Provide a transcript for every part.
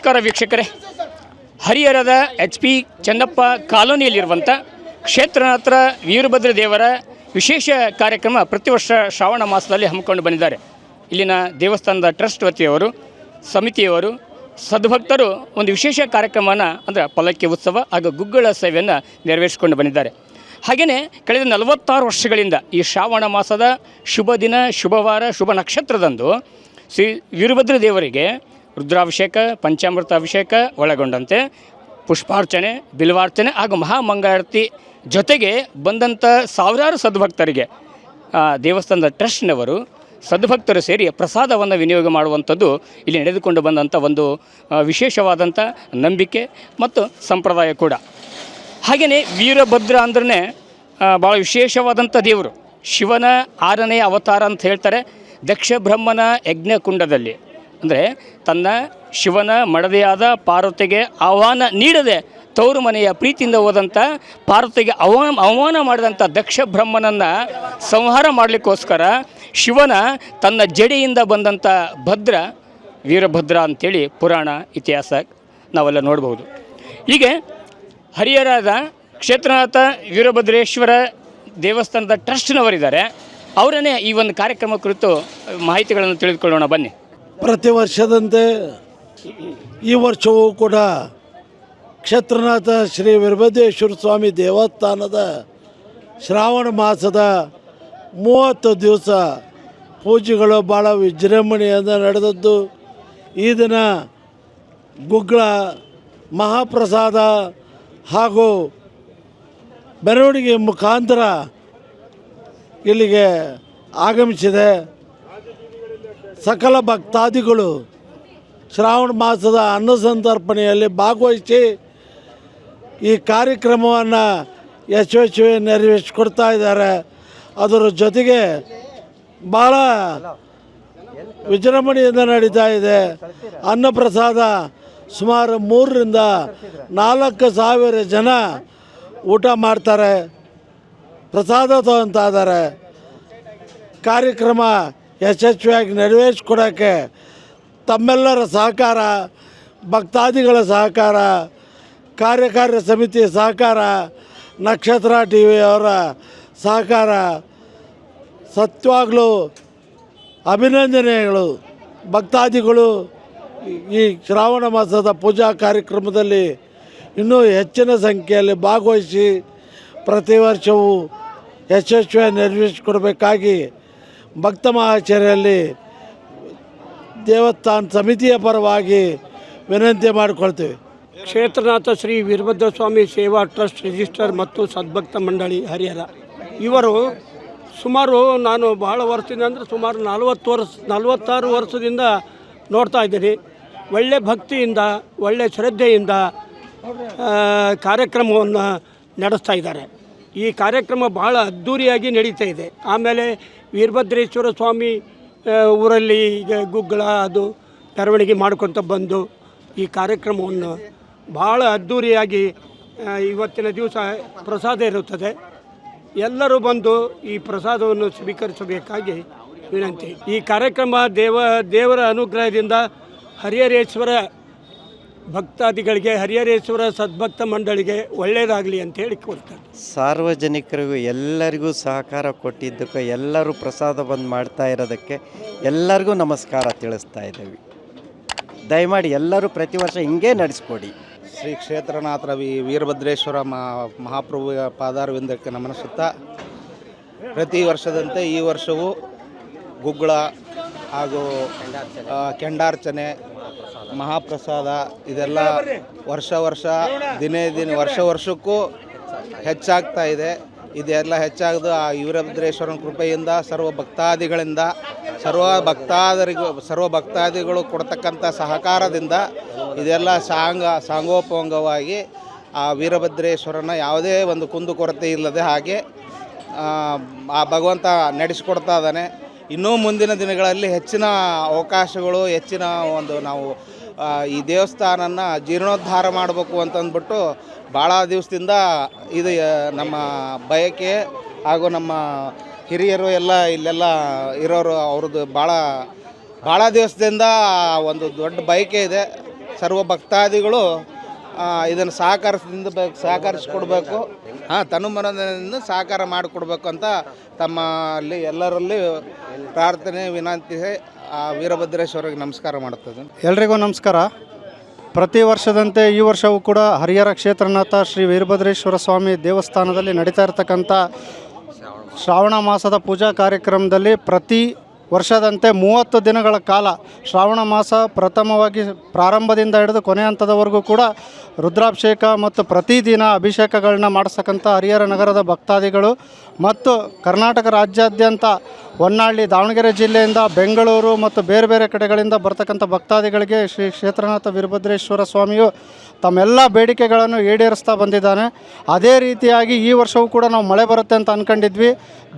ನಮಸ್ಕಾರ ವೀಕ್ಷಕರೇ. ಹರಿಹರದ ಎಚ್ ಪಿ ಚನ್ನಪ್ಪ ಕಾಲೋನಿಯಲ್ಲಿರುವಂಥ ಕ್ಷೇತ್ರನಾಥ ವೀರಭದ್ರ ದೇವರ ವಿಶೇಷ ಕಾರ್ಯಕ್ರಮ ಪ್ರತಿ ವರ್ಷ ಶ್ರಾವಣ ಮಾಸದಲ್ಲಿ ಹಮ್ಮಿಕೊಂಡು ಬಂದಿದ್ದಾರೆ. ಇಲ್ಲಿನ ದೇವಸ್ಥಾನದ ಟ್ರಸ್ಟ್ ವತಿಯವರು, ಸಮಿತಿಯವರು, ಸದ್ಭಕ್ತರು ಒಂದು ವಿಶೇಷ ಕಾರ್ಯಕ್ರಮನ ಅಂದರೆ ಪಲ್ಲಕ್ಕಿ ಉತ್ಸವ ಹಾಗೂ ಗುಗ್ಗಳ ಸೇವೆಯನ್ನು ನೆರವೇರಿಸಿಕೊಂಡು ಬಂದಿದ್ದಾರೆ. ಹಾಗೆಯೇ ಕಳೆದ ನಲವತ್ತಾರು ವರ್ಷಗಳಿಂದ ಈ ಶ್ರಾವಣ ಮಾಸದ ಶುಭ ದಿನ, ಶುಭವಾರ, ಶುಭ ನಕ್ಷತ್ರದಂದು ಶ್ರೀ ವೀರಭದ್ರ ದೇವರಿಗೆ ರುದ್ರಾಭಿಷೇಕ, ಪಂಚಾಮೃತ ಅಭಿಷೇಕ ಒಳಗೊಂಡಂತೆ ಪುಷ್ಪಾರ್ಚನೆ, ಬಿಲ್ವಾರ್ಚನೆ ಹಾಗೂ ಮಹಾಮಂಗಳಾರತಿ ಜೊತೆಗೆ ಬಂದಂಥ ಸಾವಿರಾರು ಸದ್ಭಕ್ತರಿಗೆ ದೇವಸ್ಥಾನದ ಟ್ರಸ್ಟ್ನವರು ಸದ್ಭಕ್ತರು ಸೇರಿ ಪ್ರಸಾದವನ್ನು ವಿನಿಯೋಗ ಮಾಡುವಂಥದ್ದು ಇಲ್ಲಿ ನಡೆದುಕೊಂಡು ಬಂದಂಥ ಒಂದು ವಿಶೇಷವಾದಂಥ ನಂಬಿಕೆ ಮತ್ತು ಸಂಪ್ರದಾಯ ಕೂಡ. ಹಾಗೆಯೇ ವೀರಭದ್ರ ಅಂದ್ರೆ ಭಾಳ ವಿಶೇಷವಾದಂಥ ದೇವರು. ಶಿವನ ಆರನೇ ಅವತಾರ ಅಂತ ಹೇಳ್ತಾರೆ ದಕ್ಷ ಬ್ರಹ್ಮನ ಯಜ್ಞಕುಂಡದಲ್ಲಿ. ಅಂದರೆ ತನ್ನ ಶಿವನ ಮಡದೆಯಾದ ಪಾರ್ವತಿಗೆ ಆಹ್ವಾನ ನೀಡದೆ ತವರು ಮನೆಯ ಪ್ರೀತಿಯಿಂದ ಹೋದಂಥ ಪಾರ್ವತಿಗೆ ಅವಮಾನ ಅವಮಾನ ಮಾಡಿದಂಥ ದಕ್ಷ ಬ್ರಹ್ಮನನ್ನು ಸಂಹಾರ ಮಾಡಲಿಕ್ಕೋಸ್ಕರ ಶಿವನ ತನ್ನ ಜಡೆಯಿಂದ ಬಂದಂಥ ಭದ್ರ, ವೀರಭದ್ರ ಅಂಥೇಳಿ ಪುರಾಣ ಇತಿಹಾಸ ನಾವೆಲ್ಲ ನೋಡ್ಬೋದು ಹೀಗೆ ಹರಿಹರಾದ ಕ್ಷೇತ್ರನಾಥ ವೀರಭದ್ರೇಶ್ವರ ದೇವಸ್ಥಾನದ ಟ್ರಸ್ಟ್ನವರಿದ್ದಾರೆ. ಅವರನ್ನೇ ಈ ಒಂದು ಕಾರ್ಯಕ್ರಮ ಕುರಿತು ಮಾಹಿತಿಗಳನ್ನು ತಿಳಿದುಕೊಳ್ಳೋಣ. ಬನ್ನಿ. ಪ್ರತಿ ವರ್ಷದಂತೆ ಈ ವರ್ಷವೂ ಕೂಡ ಕ್ಷೇತ್ರನಾಥ ಶ್ರೀ ವೀರಭದ್ರೇಶ್ವರ ಸ್ವಾಮಿ ದೇವಸ್ಥಾನದ ಶ್ರಾವಣ ಮಾಸದ ಮೂವತ್ತು ದಿವಸ ಪೂಜೆಗಳು ಭಾಳ ವಿಜೃಂಭಣೆಯಿಂದ ನಡೆದದ್ದು. ಈ ದಿನ ಗುಗ್ಗಳ ಮಹಾಪ್ರಸಾದ ಹಾಗೂ ಮೆರವಣಿಗೆ ಮುಖಾಂತರ ಇಲ್ಲಿಗೆ ಆಗಮಿಸಿದೆ. ಸಕಲ ಭಕ್ತಾದಿಗಳು ಶ್ರಾವಣ ಮಾಸದ ಅನ್ನ ಸಂತರ್ಪಣೆಯಲ್ಲಿ ಭಾಗವಹಿಸಿ ಈ ಕಾರ್ಯಕ್ರಮವನ್ನು ಯಶಸ್ವಿ ನೆರವೇರಿಸಿಕೊಡ್ತಾ ಇದ್ದಾರೆ. ಅದರ ಜೊತೆಗೆ ಭಾಳ ವಿಜೃಂಭಣೆಯಿಂದ ನಡೀತಾ ಇದೆ. ಅನ್ನಪ್ರಸಾದ ಸುಮಾರು ಮೂರರಿಂದ ನಾಲ್ಕು ಸಾವಿರ ಜನ ಊಟ ಮಾಡ್ತಾರೆ. ಪ್ರಸಾದ ತಗೊತಾ ಇದ್ದಾರೆ. ಕಾರ್ಯಕ್ರಮ ಯಶಸ್ವಿಯಾಗಿ ನೆರವೇರಿಸ್ಕೊಡೋಕ್ಕೆ ತಮ್ಮೆಲ್ಲರ ಸಹಕಾರ, ಭಕ್ತಾದಿಗಳ ಸಹಕಾರ ಕಾರ್ಯಕಾರ್ಯ ಸಮಿತಿ ಸಹಕಾರ, ನಕ್ಷತ್ರ ಟಿ ವಿಯವರ ಸಹಕಾರ ಸತ್ಯವಾಗಲೂ ಅಭಿನಂದನೆಗಳು. ಭಕ್ತಾದಿಗಳು ಈ ಶ್ರಾವಣ ಮಾಸದ ಪೂಜಾ ಕಾರ್ಯಕ್ರಮದಲ್ಲಿ ಇನ್ನೂ ಹೆಚ್ಚಿನ ಸಂಖ್ಯೆಯಲ್ಲಿ ಭಾಗವಹಿಸಿ ಪ್ರತಿ ವರ್ಷವೂ ಯಶಸ್ವಿಯಾಗಿ ನೆರವೇರಿಸಿಕೊಡಬೇಕಾಗಿ ಭಕ್ತ ಮಹಾಚರ್ಯಲ್ಲಿ ದೇವಸ್ಥಾನ ಸಮಿತಿಯ ಪರವಾಗಿ ವಿನಂತಿ ಮಾಡಿಕೊಳ್ತೇವೆ. ಕ್ಷೇತ್ರನಾಥ ಶ್ರೀ ವೀರಭದ್ರ ಸ್ವಾಮಿ ಸೇವಾ ಟ್ರಸ್ಟ್ ರಿಜಿಸ್ಟರ್ ಮತ್ತು ಸದ್ಭಕ್ತ ಮಂಡಳಿ ಹರಿಹರ. ಇವರು ಸುಮಾರು ನಾನು ಬಹಳ ವರ್ಷದಿಂದ ಅಂದರೆ ಸುಮಾರು ನಲವತ್ತು ವರ್ಷ, ನಲವತ್ತಾರು ವರ್ಷದಿಂದ ನೋಡ್ತಾ ಇದ್ದೀನಿ. ಒಳ್ಳೆ ಭಕ್ತಿಯಿಂದ, ಒಳ್ಳೆ ಶ್ರದ್ಧೆಯಿಂದ ಕಾರ್ಯಕ್ರಮವನ್ನು ನಡೆಸ್ತಾ ಇದ್ದಾರೆ. ಈ ಕಾರ್ಯಕ್ರಮ ಬಹಳ ಅದ್ಧೂರಿಯಾಗಿ ನಡೀತಾ ಇದೆ. ಆಮೇಲೆ ವೀರಭದ್ರೇಶ್ವರ ಸ್ವಾಮಿ ಊರಲ್ಲಿ ಈಗ ಗುಗ್ಗಳ ಅದು ಮೆರವಣಿಗೆ ಮಾಡ್ಕೊತ ಬಂದು ಈ ಕಾರ್ಯಕ್ರಮವನ್ನು ಭಾಳ ಅದ್ಧೂರಿಯಾಗಿ ಇವತ್ತಿನ ದಿವಸ ಪ್ರಸಾದ ಇರುತ್ತದೆ. ಎಲ್ಲರೂ ಬಂದು ಈ ಪ್ರಸಾದವನ್ನು ಸ್ವೀಕರಿಸಬೇಕಾಗಿ ವಿನಂತಿ. ಈ ಕಾರ್ಯಕ್ರಮ ದೇವ, ದೇವರ ಅನುಗ್ರಹದಿಂದ ಹರಿಹರೇಶ್ವರ ಭಕ್ತಾದಿಗಳಿಗೆ ಹರಿಹರೇಶ್ವರ ಸದ್ಭಕ್ತ ಮಂಡಳಿಗೆ ಒಳ್ಳೆಯದಾಗಲಿ ಅಂತ ಹೇಳಿ ಕೊಡ್ತಾರೆ ಸಾರ್ವಜನಿಕರಿಗೂ ಎಲ್ಲರಿಗೂ ಸಹಕಾರ ಕೊಟ್ಟಿದ್ದಕ್ಕೆ ಎಲ್ಲರೂ ಪ್ರಸಾದ ಬಂದು ಮಾಡ್ತಾ ಇರೋದಕ್ಕೆ ಎಲ್ಲರಿಗೂ ನಮಸ್ಕಾರ ತಿಳಿಸ್ತಾ ಇದ್ದೀವಿ. ದಯಮಾಡಿ ಎಲ್ಲರೂ ಪ್ರತಿ ವರ್ಷ ಹಿಂಗೆ ನಡೆಸ್ಕೊಡಿ. ಶ್ರೀ ಕ್ಷೇತ್ರನಾಥ ವಿ ವೀರಭದ್ರೇಶ್ವರ ಮಹಾ ಮಹಾಪ್ರಭು ಪಾದಾರವಿಂದಕ್ಕೆ ನಮನಿಸುತ್ತಾ ಪ್ರತಿ ವರ್ಷದಂತೆ ಈ ವರ್ಷವೂ ಗುಗ್ಗಳ ಹಾಗೂ ಕೆಂಡಾರ್ಚನೆ ಮಹಾಪ್ರಸಾದ ಇದೆಲ್ಲ ವರ್ಷ ವರ್ಷ ದಿನೇ ದಿನ ವರ್ಷ ವರ್ಷಕ್ಕೂ ಹೆಚ್ಚಾಗ್ತಾ ಇದೆ. ಇದೆಲ್ಲ ಹೆಚ್ಚಾಗದು ಆ ವೀರಭದ್ರೇಶ್ವರನ ಕೃಪೆಯಿಂದ ಸರ್ವ ಭಕ್ತಾದಿಗಳಿಂದ ಸರ್ವ ಭಕ್ತಾದರಿಗೂ ಸರ್ವ ಭಕ್ತಾದಿಗಳು ಕೊಡ್ತಕ್ಕಂಥ ಸಹಕಾರದಿಂದ ಇದೆಲ್ಲ ಸಾಂಗ ಸಾಂಗೋಪಂಗವಾಗಿ ಆ ವೀರಭದ್ರೇಶ್ವರನ ಯಾವುದೇ ಒಂದು ಕುಂದುಕೊರತೆ ಇಲ್ಲದೆ ಹಾಗೆ ಆ, ಭಗವಂತ ನಡೆಸಿಕೊಡ್ತಾ ಇದ್ದಾನೆ. ಇನ್ನೂ ಮುಂದಿನ ದಿನಗಳಲ್ಲಿ ಹೆಚ್ಚಿನ ಅವಕಾಶಗಳು ಹೆಚ್ಚಿನ ಒಂದು ನಾವು ಈ ದೇವಸ್ಥಾನನ ಜೀರ್ಣೋದ್ಧಾರ ಮಾಡಬೇಕು ಅಂತಂದ್ಬಿಟ್ಟು ಭಾಳ ದಿವಸದಿಂದ ಇದು ನಮ್ಮ ಬಯಕೆ ಹಾಗೂ ನಮ್ಮ ಹಿರಿಯರು ಎಲ್ಲ ಇಲ್ಲೆಲ್ಲ ಇರೋರು ಅವ್ರದ್ದು ಭಾಳ ಭಾಳ ದಿವಸದಿಂದ ಒಂದು ದೊಡ್ಡ ಬಯಕೆ ಇದೆ. ಸರ್ವ ಭಕ್ತಾದಿಗಳು ಇದನ್ನು ಸಹಕಾರದಿಂದ ಸಹಕರಿಸಿಕೊಡ್ಬೇಕು. ಹಾಂ ತನು ಮನದಿಂದ ಸಹಕಾರ ಮಾಡಿಕೊಡ್ಬೇಕು ಅಂತ ತಮ್ಮಲ್ಲಿ ಎಲ್ಲರಲ್ಲಿ ಪ್ರಾರ್ಥನೆ ವಿನಂತಿ ಆ ವೀರಭದ್ರೇಶ್ವರಿಗೆ ನಮಸ್ಕಾರ ಮಾಡುತ್ತದೆ ಎಲ್ರಿಗೂ ನಮಸ್ಕಾರ. ಪ್ರತಿ ವರ್ಷದಂತೆ ಈ ವರ್ಷವೂ ಕೂಡ ಹರಿಹರ ಕ್ಷೇತ್ರನಾಥ ಶ್ರೀ ವೀರಭದ್ರೇಶ್ವರ ಸ್ವಾಮಿ ದೇವಸ್ಥಾನದಲ್ಲಿ ನಡೀತಾ ಇರತಕ್ಕಂಥ ಶ್ರಾವಣ ಮಾಸದ ಪೂಜಾ ಕಾರ್ಯಕ್ರಮದಲ್ಲಿ ಪ್ರತಿ ವರ್ಷದಂತೆ ಮೂವತ್ತು ದಿನಗಳ ಕಾಲ ಶ್ರಾವಣ ಮಾಸ ಪ್ರಥಮವಾಗಿ ಪ್ರಾರಂಭದಿಂದ ಹಿಡಿದು ಕೊನೆ ಹಂತದವರೆಗೂ ಕೂಡ ರುದ್ರಾಭಿಷೇಕ ಮತ್ತು ಪ್ರತಿದಿನ ಅಭಿಷೇಕಗಳನ್ನ ಮಾಡಿಸ್ತಕ್ಕಂಥ ಹರಿಹರ ನಗರದ ಭಕ್ತಾದಿಗಳು ಮತ್ತು ಕರ್ನಾಟಕ ರಾಜ್ಯಾದ್ಯಂತ ಹೊನ್ನಾಳಿ, ದಾವಣಗೆರೆ ಜಿಲ್ಲೆಯಿಂದ ಬೆಂಗಳೂರು ಮತ್ತು ಬೇರೆ ಬೇರೆ ಕಡೆಗಳಿಂದ ಬರ್ತಕ್ಕಂಥ ಭಕ್ತಾದಿಗಳಿಗೆ ಶ್ರೀ ಕ್ಷೇತ್ರನಾಥ ವೀರಭದ್ರೇಶ್ವರ ಸ್ವಾಮಿಯು ತಮ್ಮೆಲ್ಲ ಬೇಡಿಕೆಗಳನ್ನು ಈಡೇರಿಸ್ತಾ ಬಂದಿದ್ದಾನೆ. ಅದೇ ರೀತಿಯಾಗಿ ಈ ವರ್ಷವೂ ಕೂಡ ನಾವು ಮಳೆ ಬರುತ್ತೆ ಅಂತ ಅಂದ್ಕೊಂಡಿದ್ವಿ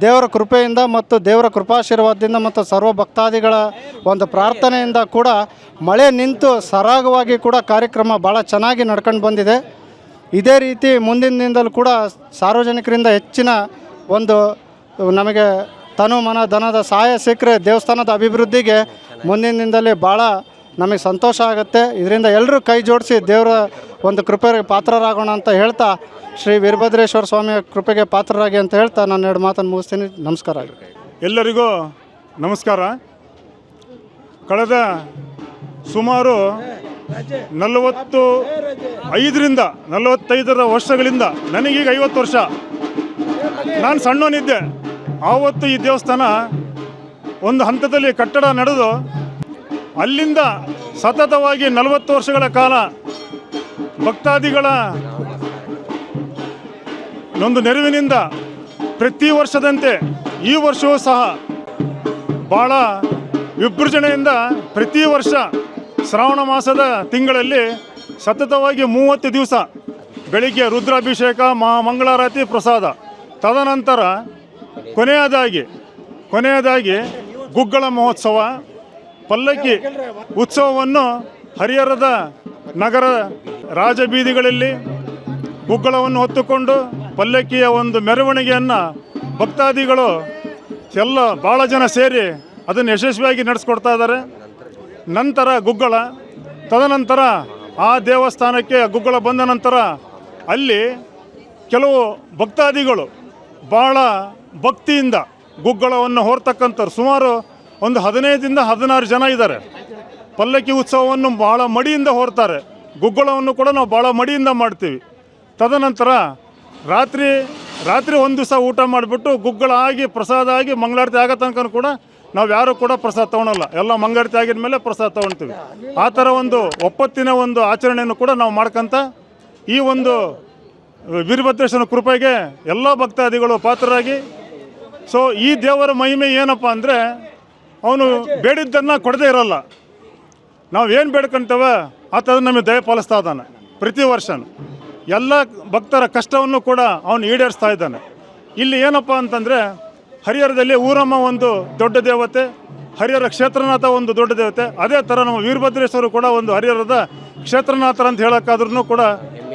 ದೇವರ ಕೃಪೆಯಿಂದ ಮತ್ತು ದೇವರ ಕೃಪಾಶೀರ್ವಾದದಿಂದ ಮತ್ತು ಸರ್ವ ಭಕ್ತಾದಿಗಳ ಒಂದು ಪ್ರಾರ್ಥನೆಯಿಂದ ಕೂಡ ಮಳೆ ನಿಂತು ಸರಾಗವಾಗಿ ಕೂಡ ಕಾರ್ಯಕ್ರಮ ಭಾಳ ಚೆನ್ನಾಗಿ ನಡ್ಕೊಂಡು ಬಂದಿದೆ. ಇದೇ ರೀತಿ ಮುಂದಿನ ದಿನದಲ್ಲೂ ಕೂಡ ಸಾರ್ವಜನಿಕರಿಂದ ಹೆಚ್ಚಿನ ಒಂದು ನಮಗೆ ತನು ಮನ ಧನದ ಸಹಾಯ ಸಿಕ್ಕರೆ ದೇವಸ್ಥಾನದ ಅಭಿವೃದ್ಧಿಗೆ ಮುಂದಿನ ದಿನದಲ್ಲಿ ಭಾಳ ನಮಗೆ ಸಂತೋಷ ಆಗುತ್ತೆ. ಇದರಿಂದ ಎಲ್ಲರೂ ಕೈ ಜೋಡಿಸಿ ದೇವರ ಒಂದು ಕೃಪೆಗೆ ಪಾತ್ರರಾಗೋಣ ಅಂತ ಹೇಳ್ತಾ ಶ್ರೀ ವೀರಭದ್ರೇಶ್ವರ ಸ್ವಾಮಿಯ ಕೃಪೆಗೆ ಪಾತ್ರರಾಗಿ ಅಂತ ಹೇಳ್ತಾ ನಾನು ಎರಡು ಮಾತನ್ನು ಮುಗಿಸ್ತೀನಿ. ನಮಸ್ಕಾರ ಎಲ್ಲರಿಗೂ ನಮಸ್ಕಾರ. ಕಳೆದ ಸುಮಾರು ನಲವತ್ತು ಐದರಿಂದ, ನಲವತ್ತೈದರ ವರ್ಷಗಳಿಂದ ನನಗೀಗ ಐವತ್ತು ವರ್ಷ. ನಾನು ಸಣ್ಣವನಿದ್ದೆ. ಆವತ್ತು ಈ ದೇವಸ್ಥಾನ ಒಂದು ಹಂತದಲ್ಲಿ ಕಟ್ಟಡ ನಡೆದು ಅಲ್ಲಿಂದ ಸತತವಾಗಿ ನಲವತ್ತು ವರ್ಷಗಳ ಕಾಲ ಭಕ್ತಾದಿಗಳ ಒಂದು ನೆರವಿನಿಂದ ಪ್ರತಿ ವರ್ಷದಂತೆ ಈ ವರ್ಷವೂ ಸಹ ಭಾಳ ವಿಜೃಂಭಣೆಯಿಂದ ಪ್ರತಿ ವರ್ಷ ಶ್ರಾವಣ ಮಾಸದ ತಿಂಗಳಲ್ಲಿ ಸತತವಾಗಿ ಮೂವತ್ತು ದಿವಸ ಬೆಳಿಗ್ಗೆ ರುದ್ರಾಭಿಷೇಕ, ಮಹಾ ಮಂಗಳಾರತಿ, ಪ್ರಸಾದ. ತದನಂತರ ಕೊನೆಯದಾಗಿ ಕೊನೆಯದಾಗಿ ಗುಗ್ಗಳ ಮಹೋತ್ಸವ, ಪಲ್ಲಕ್ಕಿ ಉತ್ಸವವನ್ನು ಹರಿಹರದ ನಗರ ರಾಜಬೀದಿಗಳಲ್ಲಿ ಗುಗ್ಗಳವನ್ನು ಹೊತ್ತುಕೊಂಡು ಪಲ್ಲಕ್ಕಿಯ ಒಂದು ಮೆರವಣಿಗೆಯನ್ನು ಭಕ್ತಾದಿಗಳು ಎಲ್ಲ ಭಾಳ ಜನ ಸೇರಿ ಅದನ್ನು ಯಶಸ್ವಿಯಾಗಿ ನಡೆಸ್ಕೊಡ್ತಾ ಇದ್ದಾರೆ. ನಂತರ ಗುಗ್ಗಳ, ತದನಂತರ ಆ ದೇವಸ್ಥಾನಕ್ಕೆ ಗುಗ್ಗಳ ಬಂದ ನಂತರ ಅಲ್ಲಿ ಕೆಲವು ಭಕ್ತಾದಿಗಳು ಭಾಳ ಭಕ್ತಿಯಿಂದ ಗುಗ್ಗಳವನ್ನು ಹೊರತಕ್ಕಂಥವ್ರು. ಸುಮಾರು ಒಂದು ಹದಿನೈದರಿಂದ ಹದಿನಾರು ಜನ ಇದ್ದಾರೆ. ಪಲ್ಲಕ್ಕಿ ಉತ್ಸವವನ್ನು ಭಾಳ ಮಡಿಯಿಂದ ಹೊರ್ತಾರೆ. ಗುಗ್ಗಳವನ್ನು ಕೂಡ ನಾವು ಭಾಳ ಮಡಿಯಿಂದ ಮಾಡ್ತೀವಿ. ತದನಂತರ ರಾತ್ರಿ ರಾತ್ರಿ ಒಂದು ದಿವಸ ಊಟ ಮಾಡಿಬಿಟ್ಟು ಗುಗ್ಗಳ ಆಗಿ, ಪ್ರಸಾದ ಆಗಿ ಮಂಗಳಾರತಿ ಆಗೋ ತನಕ ಕೂಡ ನಾವು ಯಾರು ಕೂಡ ಪ್ರಸಾದ ತೊಗೊಳಲ್ಲ. ಎಲ್ಲ ಮಂಗಳಾರತಿ ಆಗಿದ ಮೇಲೆ ಪ್ರಸಾದ ತೊಗೊಳ್ತೀವಿ. ಆ ಥರ ಒಂದು ಒಪ್ಪತ್ತಿನ ಒಂದು ಆಚರಣೆಯನ್ನು ಕೂಡ ನಾವು ಮಾಡ್ಕೊಂತ ಈ ಒಂದು ವೀರಭದ್ರೇಶ್ವರನ ಕೃಪೆಗೆ ಎಲ್ಲ ಭಕ್ತಾದಿಗಳು ಪಾತ್ರರಾಗಿ ಸೊ ಈ ದೇವರ ಮಹಿಮೆ ಏನಪ್ಪ ಅಂದರೆ, ಅವನು ಬೇಡಿದ್ದನ್ನು ಕೊಡದೇ ಇರಲ್ಲ. ನಾವು ಏನು ಬೇಡ್ಕೊಂತೇವೆ ಆತ ನಮಗೆ ದಯ ಪಾಲಿಸ್ತಾ ಇದ್ದಾನೆ, ಪ್ರತಿ ವರ್ಷ ಎಲ್ಲ ಭಕ್ತರ ಕಷ್ಟವನ್ನು ಕೂಡ ಅವನು ಈಡೇರಿಸ್ತಾ ಇದ್ದಾನೆ. ಇಲ್ಲಿ ಏನಪ್ಪ ಅಂತಂದರೆ, ಹರಿಹರದಲ್ಲಿ ಊರಮ್ಮ ಒಂದು ದೊಡ್ಡ ದೇವತೆ, ಹರಿಹರ ಕ್ಷೇತ್ರನಾಥ ಒಂದು ದೊಡ್ಡ ದೇವತೆ, ಅದೇ ಥರ ನಮ್ಮ ವೀರಭದ್ರೇಶ್ವರು ಕೂಡ ಒಂದು ಹರಿಹರದ ಕ್ಷೇತ್ರನಾಥರ ಅಂತ ಹೇಳೋಕ್ಕಾದ್ರೂ ಕೂಡ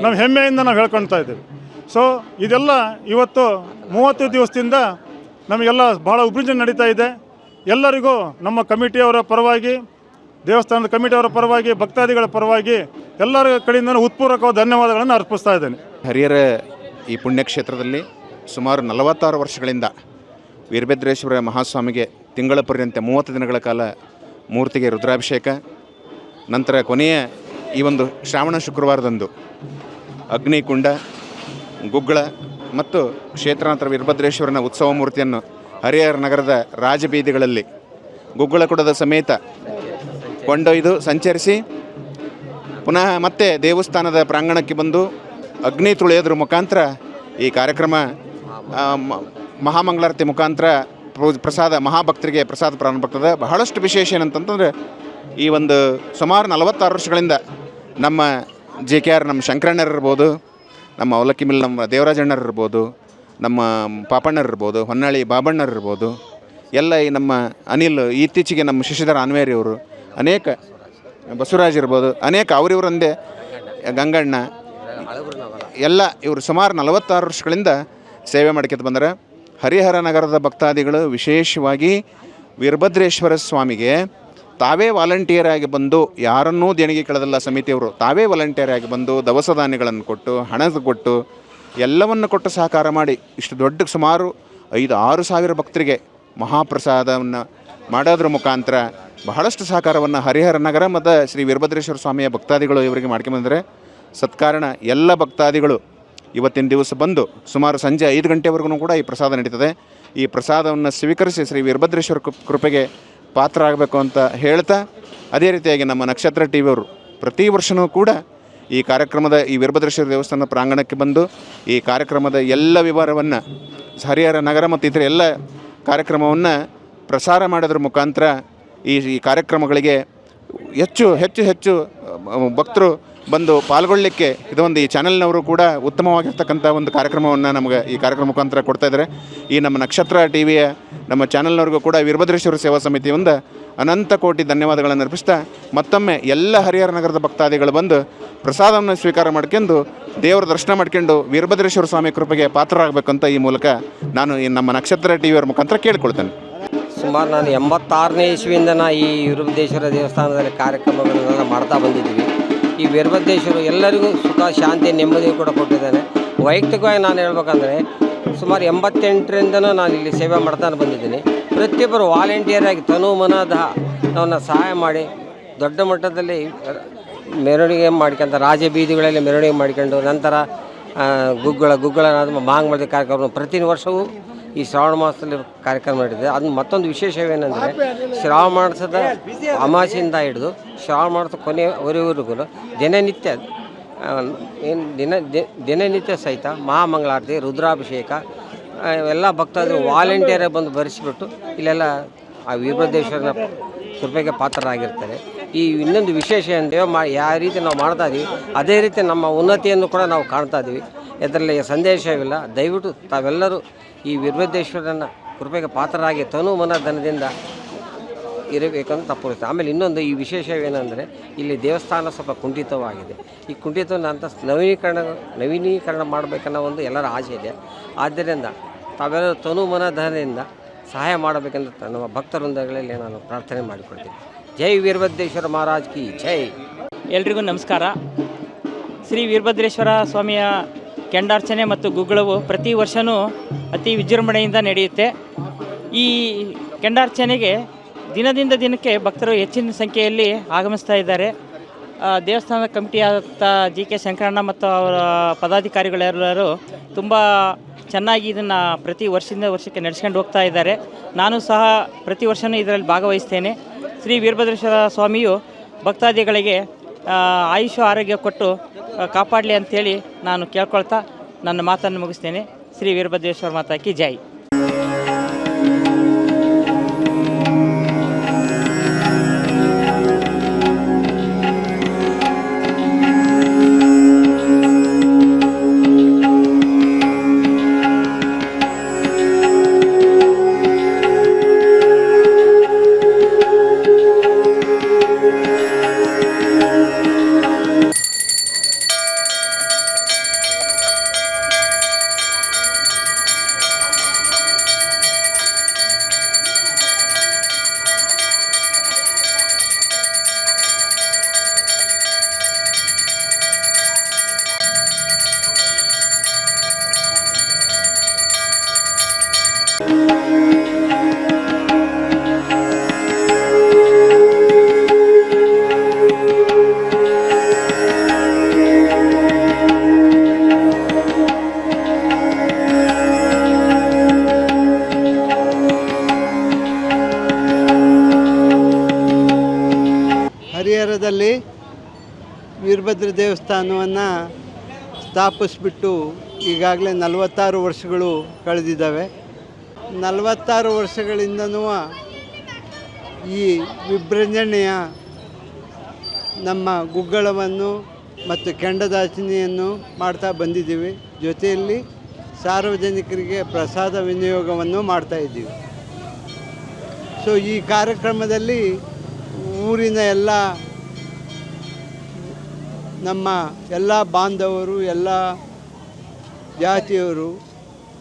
ನಮ್ಮ ಹೆಮ್ಮೆಯಿಂದ ನಾವು ಹೇಳ್ಕೊಳ್ತಾ ಇದ್ದೀವಿ. ಸೊ ಇದೆಲ್ಲ ಇವತ್ತು ಮೂವತ್ತು ದಿವಸದಿಂದ ನಮಗೆಲ್ಲ ಭಾಳ ವಿಭಜನೆ ನಡೀತಾ ಇದೆ. ಎಲ್ಲರಿಗೂ ನಮ್ಮ ಕಮಿಟಿಯವರ ಪರವಾಗಿ, ದೇವಸ್ಥಾನದ ಕಮಿಟಿಯವರ ಪರವಾಗಿ, ಭಕ್ತಾದಿಗಳ ಪರವಾಗಿ ಎಲ್ಲರ ಕಡೆಯಿಂದ ಉತ್ಪೂರ್ವಕವಾದ ಧನ್ಯವಾದಗಳನ್ನು ಅರ್ಪಿಸ್ತಾ ಇದ್ದೇನೆ. ಹರಿಹರ ಈ ಪುಣ್ಯಕ್ಷೇತ್ರದಲ್ಲಿ ಸುಮಾರು ನಲವತ್ತಾರು ವರ್ಷಗಳಿಂದ ವೀರಭದ್ರೇಶ್ವರ ಮಹಾಸ್ವಾಮಿಗೆ ತಿಂಗಳ ಪರ್ಯಂತ ಮೂವತ್ತು ದಿನಗಳ ಕಾಲ ಮೂರ್ತಿಗೆ ರುದ್ರಾಭಿಷೇಕ, ನಂತರ ಕೊನೆಯ ಈ ಒಂದು ಶ್ರಾವಣ ಶುಕ್ರವಾರದಂದು ಅಗ್ನಿಕುಂಡ, ಗುಗ್ಗಳ ಮತ್ತು ಕ್ಷೇತ್ರಾಂತರ ವೀರಭದ್ರೇಶ್ವರನ ಉತ್ಸವ ಮೂರ್ತಿಯನ್ನು ಹರಿಹರ ನಗರದ ರಾಜಬೀದಿಗಳಲ್ಲಿ ಗುಗ್ಗುಳಕುಡದ ಸಮೇತ ಕೊಂಡೊಯ್ದು ಸಂಚರಿಸಿ ಪುನಃ ಮತ್ತೆ ದೇವಸ್ಥಾನದ ಪ್ರಾಂಗಣಕ್ಕೆ ಬಂದು ಅಗ್ನಿ ತುಳಿಯೋದ್ರ ಮುಖಾಂತರ ಈ ಕಾರ್ಯಕ್ರಮ ಮಹಾಮಂಗಳಾರತಿ ಮುಖಾಂತರ ಪ್ರ- ಪ್ರಸಾದ, ಮಹಾಭಕ್ತರಿಗೆ ಪ್ರಸಾದ ಪ್ರಾರಂಭ ಬಹಳಷ್ಟು ವಿಶೇಷ ಏನಂತಂತಂದರೆ ಈ ಒಂದು ಸುಮಾರು ನಲವತ್ತಾರು ವರ್ಷಗಳಿಂದ ನಮ್ಮ ಜೆ ಕೆ ಆರ್, ನಮ್ಮ ಶಂಕರಣ್ಣರು ಇರ್ಬೋದು ನಮ್ಮ ಅವಲಕ್ಕಿ ಮೇಲೆ ನಮ್ಮ ದೇವರಾಜಣ್ಣರು ಇರ್ಬೋದು, ನಮ್ಮ ಪಾಪಣ್ಣರು ಇರ್ಬೋದು, ಹೊನ್ನಾಳಿ ಬಾಬಣ್ಣರು ಇರ್ಬೋದು, ಎಲ್ಲ ಈ ನಮ್ಮ ಅನಿಲ್ ಇತ್ತೀಚೆಗೆ ನಮ್ಮ ಶಶಿಧರ ಅನ್ವೇರಿ ಅವರು ಅನೇಕ ಬಸವರಾಜ್ ಇರ್ಬೋದು, ಅನೇಕ ಅವರಿವರಂದೇ ಗಂಗಣ್ಣ, ಎಲ್ಲ ಇವರು ಸುಮಾರು ನಲವತ್ತಾರು ವರ್ಷಗಳಿಂದ ಸೇವೆ ಮಾಡ್ಕೊತ ಬಂದರೆ. ಹರಿಹರ ನಗರದ ಭಕ್ತಾದಿಗಳು ವಿಶೇಷವಾಗಿ ವೀರಭದ್ರೇಶ್ವರ ಸ್ವಾಮಿಗೆ ತಾವೇ ವಾಲಂಟಿಯರ್ ಆಗಿ ಬಂದು ಯಾರನ್ನೂ ದೇಣಿಗೆ ಕೇಳೋದಿಲ್ಲ ಸಮಿತಿಯವರು, ತಾವೇ ವಾಲಂಟಿಯರ್ ಆಗಿ ಬಂದು ದವಸ ಧಾನ್ಯಗಳನ್ನು ಕೊಟ್ಟು ಹಣ ಕೊಟ್ಟು ಎಲ್ಲವನ್ನು ಕೊಟ್ಟು ಸಹಕಾರ ಮಾಡಿ ಇಷ್ಟು ದೊಡ್ಡ ಸುಮಾರು ಐದು ಆರು ಸಾವಿರ ಭಕ್ತರಿಗೆ ಮಹಾಪ್ರಸಾದವನ್ನು ಮಾಡೋದ್ರ ಮುಖಾಂತರ ಬಹಳಷ್ಟು ಸಹಕಾರವನ್ನು ಹರಿಹರ ನಗರ ಮತ್ತು ಶ್ರೀ ವೀರಭದ್ರೇಶ್ವರ ಸ್ವಾಮಿಯ ಭಕ್ತಾದಿಗಳು ಇವರಿಗೆ ಮಾಡ್ಕೊಂಬಂದರೆ ಸತ್ಕಾರಣ ಎಲ್ಲ ಭಕ್ತಾದಿಗಳು ಇವತ್ತಿನ ದಿವಸ ಬಂದು ಸುಮಾರು ಸಂಜೆ ಐದು ಗಂಟೆವರೆಗೂ ಕೂಡ ಈ ಪ್ರಸಾದ ನಡೀತದೆ. ಈ ಪ್ರಸಾದವನ್ನು ಸ್ವೀಕರಿಸಿ ಶ್ರೀ ವೀರಭದ್ರೇಶ್ವರ ಕೃಪೆಗೆ ಪಾತ್ರ ಆಗಬೇಕು ಅಂತ ಹೇಳ್ತಾ, ಅದೇ ರೀತಿಯಾಗಿ ನಮ್ಮ ನಕ್ಷತ್ರ ಟಿ ವಿಯವರು ಪ್ರತಿ ವರ್ಷವೂ ಕೂಡ ಈ ಕಾರ್ಯಕ್ರಮದ, ಈ ವೀರಭದ್ರೇಶ್ವರ ದೇವಸ್ಥಾನ ಪ್ರಾಂಗಣಕ್ಕೆ ಬಂದು ಈ ಕಾರ್ಯಕ್ರಮದ ಎಲ್ಲ ವಿವರವನ್ನು, ಹರಿಹರ ನಗರ ಮತ್ತು ಇತರ ಎಲ್ಲ ಕಾರ್ಯಕ್ರಮವನ್ನು ಪ್ರಸಾರ ಮಾಡೋದ್ರ ಮುಖಾಂತರ ಈ ಈ ಕಾರ್ಯಕ್ರಮಗಳಿಗೆ ಹೆಚ್ಚು ಹೆಚ್ಚು ಹೆಚ್ಚು ಭಕ್ತರು ಬಂದು ಪಾಲ್ಗೊಳ್ಳಲಿಕ್ಕೆ ಇದೊಂದು ಈ ಚಾನೆಲ್ನವರು ಕೂಡ ಉತ್ತಮವಾಗಿರ್ತಕ್ಕಂಥ ಒಂದು ಕಾರ್ಯಕ್ರಮವನ್ನು ನಮಗೆ ಈ ಕಾರ್ಯಕ್ರಮ ಮುಖಾಂತರ ಕೊಡ್ತಾ ಇದ್ದಾರೆ. ಈ ನಮ್ಮ ನಕ್ಷತ್ರ ಟಿ ವಿಯ ನಮ್ಮ ಚಾನೆಲ್ನವ್ರಿಗೂ ಕೂಡ ವೀರಭದ್ರೇಶ್ವರ ಸೇವಾ ಸಮಿತಿಯಿಂದ ಅನಂತ ಕೋಟಿ ಧನ್ಯವಾದಗಳನ್ನು ಅರ್ಪಿಸ್ತಾ ಮತ್ತೊಮ್ಮೆ ಎಲ್ಲ ಹರಿಹರ ನಗರದ ಭಕ್ತಾದಿಗಳು ಬಂದು ಪ್ರಸಾದವನ್ನು ಸ್ವೀಕಾರ ಮಾಡ್ಕೊಂಡು ದೇವರ ದರ್ಶನ ಮಾಡ್ಕೊಂಡು ವೀರಭದ್ರೇಶ್ವರ ಸ್ವಾಮಿ ಕೃಪೆಗೆ ಪಾತ್ರರಾಗಬೇಕಂತ ಈ ಮೂಲಕ ನಾನು ಈ ನಮ್ಮ ನಕ್ಷತ್ರ ಟಿ ವಿಯವರ ಮುಖಾಂತರ ಕೇಳ್ಕೊಳ್ತೇನೆ. ಸುಮಾರು ನಾನು ಎಂಬತ್ತಾರನೇ ಇಸ್ವಿಯಿಂದ ಈ ವೀರಭದ್ರೇಶ್ವರ ದೇವಸ್ಥಾನದಲ್ಲಿ ಕಾರ್ಯಕ್ರಮಗಳನ್ನೆಲ್ಲ ಮಾಡ್ತಾ ಬಂದಿದ್ದೀವಿ. ಈ ವೀರಭದ್ರೇಶ್ವರ ಎಲ್ಲರಿಗೂ ಸುಖ, ಶಾಂತಿ, ನೆಮ್ಮದಿ ಕೂಡ ಕೊಟ್ಟಿದ್ದಾನೆ ವೈಯಕ್ತಿಕವಾಗಿ ನಾನು ಹೇಳ್ಬೇಕಂದ್ರೆ ಸುಮಾರು ಎಂಬತ್ತೆಂಟರಿಂದನೂ ನಾನು ಇಲ್ಲಿ ಸೇವೆ ಮಾಡ್ತಾ ಬಂದಿದ್ದೀನಿ. ಪ್ರತಿಯೊಬ್ಬರು ವಾಲಂಟಿಯರಾಗಿ ತನು ಮನದ ನಮ್ಮನ್ನು ಸಹಾಯ ಮಾಡಿ ದೊಡ್ಡ ಮಟ್ಟದಲ್ಲಿ ಮೆರವಣಿಗೆ ಮಾಡ್ಕೊಂತ ರಾಜ ಬೀದಿಗಳಲ್ಲಿ ಮೆರವಣಿಗೆ ಮಾಡ್ಕೊಂಡು ನಂತರ ಗುಗ್ಗಳ ಗುಗ್ಗಳ ಮಾಂಗ್ ಕಾರ್ಯಕ್ರಮ ಪ್ರತಿ ವರ್ಷವೂ ಈ ಶ್ರಾವಣ ಮಾಸದಲ್ಲಿ ಕಾರ್ಯಕ್ರಮ ನಡೆದಿದೆ. ಅದನ್ನ ಮತ್ತೊಂದು ವಿಶೇಷವೇನೆಂದರೆ ಶ್ರಾವಣ ಮಾಸದ ಅಮಾಸೆಯಿಂದ ಹಿಡಿದು ಶ್ರಾವಣ ಮಾಸದ ಕೊನೆಯವರೆಗೂ ದಿನನಿತ್ಯ ಏನು ದಿನ ದಿನನಿತ್ಯ ಸಹಿತ ಮಹಾಮಂಗಳಾರತಿ ರುದ್ರಾಭಿಷೇಕ ಎಲ್ಲ ಭಕ್ತಾದರು ವಾಲಂಟಿಯರೇ ಬಂದು ಭರಿಸಿಬಿಟ್ಟು ಇಲ್ಲೆಲ್ಲ ಆ ವೀರಭದ್ರೇಶ್ವರನ ಕೃಪೆಗೆ ಪಾತ್ರರಾಗಿರ್ತಾರೆ. ಈ ಇನ್ನೊಂದು ವಿಶೇಷ ಅಂದರೆ ಮಾ ಯಾವ ರೀತಿ ನಾವು ಮಾಡ್ತಾ ಇದೀವಿ ಅದೇ ರೀತಿ ನಮ್ಮ ಉನ್ನತಿಯನ್ನು ಕೂಡ ನಾವು ಕಾಣ್ತಾ ಇದ್ದೀವಿ ಇದರಲ್ಲಿ ಸಂದೇಶವಿಲ್ಲ. ದಯವಿಟ್ಟು ತಾವೆಲ್ಲರೂ ಈ ವೀರಭದ್ರೇಶ್ವರನ ಕೃಪೆಗೆ ಪಾತ್ರರಾಗಿ ತನು ಮನ ಧನದಿಂದ ಇರಬೇಕಂತ ತಪ್ಪುತ್ತೆ ಆಮೇಲೆ ಇನ್ನೊಂದು ಈ ವಿಶೇಷವೇನೆಂದರೆ ಇಲ್ಲಿ ದೇವಸ್ಥಾನ ಸ್ವಲ್ಪ ಕುಂಠಿತವಾಗಿದೆ. ಈ ಕುಂಠಿತವನ್ನು ಅಂತ ನವೀಕರಣ, ನವೀನೀಕರಣ ಮಾಡಬೇಕನ್ನೋ ಒಂದು ಎಲ್ಲರ ಆಸೆ ಇದೆ. ಆದ್ದರಿಂದ ತಾವೆಲ್ಲರೂ ತನು ಮನ ಧನದಿಂದ ಸಹಾಯ ಮಾಡಬೇಕೆಂದು ನಮ್ಮ ಭಕ್ತವೃಂದಗಳಲ್ಲಿ ನಾನು ಪ್ರಾರ್ಥನೆ ಮಾಡಿಕೊಳ್ತೀನಿ. ಜೈ ವೀರಭದ್ರೇಶ್ವರ ಮಹಾರಾಜ್ ಕಿ ಜೈ. ಎಲ್ರಿಗೂ ನಮಸ್ಕಾರ. ಶ್ರೀ ವೀರಭದ್ರೇಶ್ವರ ಸ್ವಾಮಿಯ ಕೆಂಡಾರ್ಚನೆ ಮತ್ತು ಗುಗ್ಗಳವು ಪ್ರತಿ ವರ್ಷವೂ ಅತಿ ವಿಜೃಂಭಣೆಯಿಂದ ನಡೆಯುತ್ತೆ. ಈ ಕೆಂಡಾರ್ಚನೆಗೆ ದಿನದಿಂದ ದಿನಕ್ಕೆ ಭಕ್ತರು ಹೆಚ್ಚಿನ ಸಂಖ್ಯೆಯಲ್ಲಿ ಆಗಮಿಸ್ತಾ ಇದ್ದಾರೆ. ದೇವಸ್ಥಾನದ ಕಮಿಟಿಯಾದ ಜಿ ಕೆ ಶಂಕರಣ್ಣ ಮತ್ತು ಅವರ ಪದಾಧಿಕಾರಿಗಳೆಲ್ಲರೂ ತುಂಬ ಚೆನ್ನಾಗಿ ಇದನ್ನು ಪ್ರತಿ ವರ್ಷದಿಂದ ವರ್ಷಕ್ಕೆ ನಡೆಸ್ಕೊಂಡು ಹೋಗ್ತಾ ಇದ್ದಾರೆ. ನಾನು ಸಹ ಪ್ರತಿ ವರ್ಷವೂ ಇದರಲ್ಲಿ ಭಾಗವಹಿಸ್ತೇನೆ. ಶ್ರೀ ವೀರಭದ್ರೇಶ್ವರ ಸ್ವಾಮಿಯು ಭಕ್ತಾದಿಗಳಿಗೆ ಆಯುಷ ಆರೋಗ್ಯ ಕೊಟ್ಟು ಕಾಪಾಡಲಿ ಅಂತೇಳಿ ನಾನು ಕೇಳ್ಕೊಳ್ತಾ ನನ್ನ ಮಾತನ್ನು ಮುಗಿಸ್ತೇನೆ. ಶ್ರೀ ವೀರಭದ್ರೇಶ್ವರ ಮಾತಾಕಿ ಜೈ. ದೇವಸ್ಥಾನವನ್ನು ಸ್ಥಾಪಿಸ್ಬಿಟ್ಟು ಈಗಾಗಲೇ ನಲವತ್ತಾರು ವರ್ಷಗಳು ಕಳೆದಿದ್ದಾವೆ. ನಲವತ್ತಾರು ವರ್ಷಗಳಿಂದನೂ ಈ ವಿಭೃಂಜಣೆಯ ನಮ್ಮ ಗುಗ್ಗಳವನ್ನು ಮತ್ತು ಕೆಂಡದಾಚನೆಯನ್ನು ಮಾಡ್ತಾ ಬಂದಿದ್ದೀವಿ. ಜೊತೆಯಲ್ಲಿ ಸಾರ್ವಜನಿಕರಿಗೆ ಪ್ರಸಾದ ವಿನಿಯೋಗವನ್ನು ಮಾಡ್ತಾ ಇದ್ದೀವಿ. ಸೊ ಈ ಕಾರ್ಯಕ್ರಮದಲ್ಲಿ ಊರಿನ ಎಲ್ಲ ನಮ್ಮ ಎಲ್ಲ ಬಾಂಧವರು, ಎಲ್ಲ ಜಾತಿಯವರು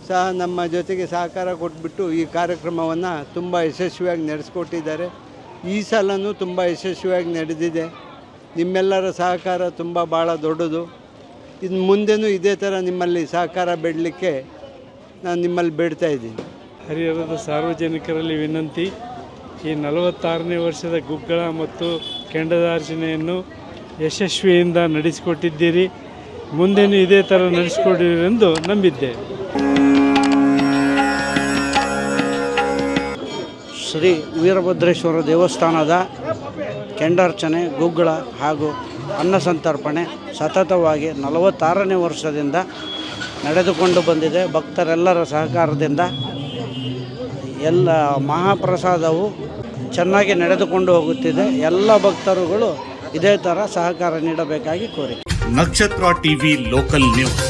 ಸಹ ನಮ್ಮ ಜೊತೆಗೆ ಸಹಕಾರ ಕೊಟ್ಬಿಟ್ಟು ಈ ಕಾರ್ಯಕ್ರಮವನ್ನು ತುಂಬ ಯಶಸ್ವಿಯಾಗಿ ನಡೆಸ್ಕೊಟ್ಟಿದ್ದಾರೆ. ಈ ಸಲನೂ ತುಂಬ ಯಶಸ್ವಿಯಾಗಿ ನಡೆದಿದೆ. ನಿಮ್ಮೆಲ್ಲರ ಸಹಕಾರ ತುಂಬ ಭಾಳ ದೊಡ್ಡದು. ಇನ್ನು ಮುಂದೆನೂ ಇದೇ ಥರ ನಿಮ್ಮಲ್ಲಿ ಸಹಕಾರ ಬಿಡಲಿಕ್ಕೆ ನಾನು ನಿಮ್ಮಲ್ಲಿ ಬೇಡ್ತಾ ಇದ್ದೀನಿ. ಹರಿಹರದ ಸಾರ್ವಜನಿಕರಲ್ಲಿ ವಿನಂತಿ, ಈ ನಲವತ್ತಾರನೇ ವರ್ಷದ ಗುಗ್ಗಳ ಮತ್ತು ಕೆಂಡದಾರ್ಚನೆಯನ್ನು ಯಶಸ್ವಿಯಿಂದ ನಡೆಸಿಕೊಟ್ಟಿದ್ದೀರಿ. ಮುಂದೆನೂ ಇದೇ ಥರ ನಡೆಸಿಕೊಡಿರೆಂದು ನಂಬಿದ್ದೆ ಶ್ರೀ ವೀರಭದ್ರೇಶ್ವರ ದೇವಸ್ಥಾನದ ಕೆಂಡಾರ್ಚನೆ, ಗುಗ್ಗಳ ಹಾಗೂ ಅನ್ನ ಸಂತರ್ಪಣೆ ಸತತವಾಗಿ ನಲವತ್ತಾರನೇ ವರ್ಷದಿಂದ ನಡೆದುಕೊಂಡು ಬಂದಿದೆ. ಭಕ್ತರೆಲ್ಲರ ಸಹಕಾರದಿಂದ ಎಲ್ಲ ಮಹಾಪ್ರಸಾದವು ಚೆನ್ನಾಗಿ ನಡೆದುಕೊಂಡು ಹೋಗುತ್ತಿದೆ. ಎಲ್ಲ ಭಕ್ತರುಗಳು ಇದೇ ಥರ ಸಹಕಾರ ನೀಡಬೇಕಾಗಿ ಕೋರಿಕೆ ನಕ್ಷತ್ರ ಟಿವಿ ಲೋಕಲ್ ನ್ಯೂಸ್.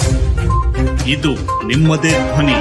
ಇದು ನಿಮ್ಮದೇ ಧ್ವನಿ.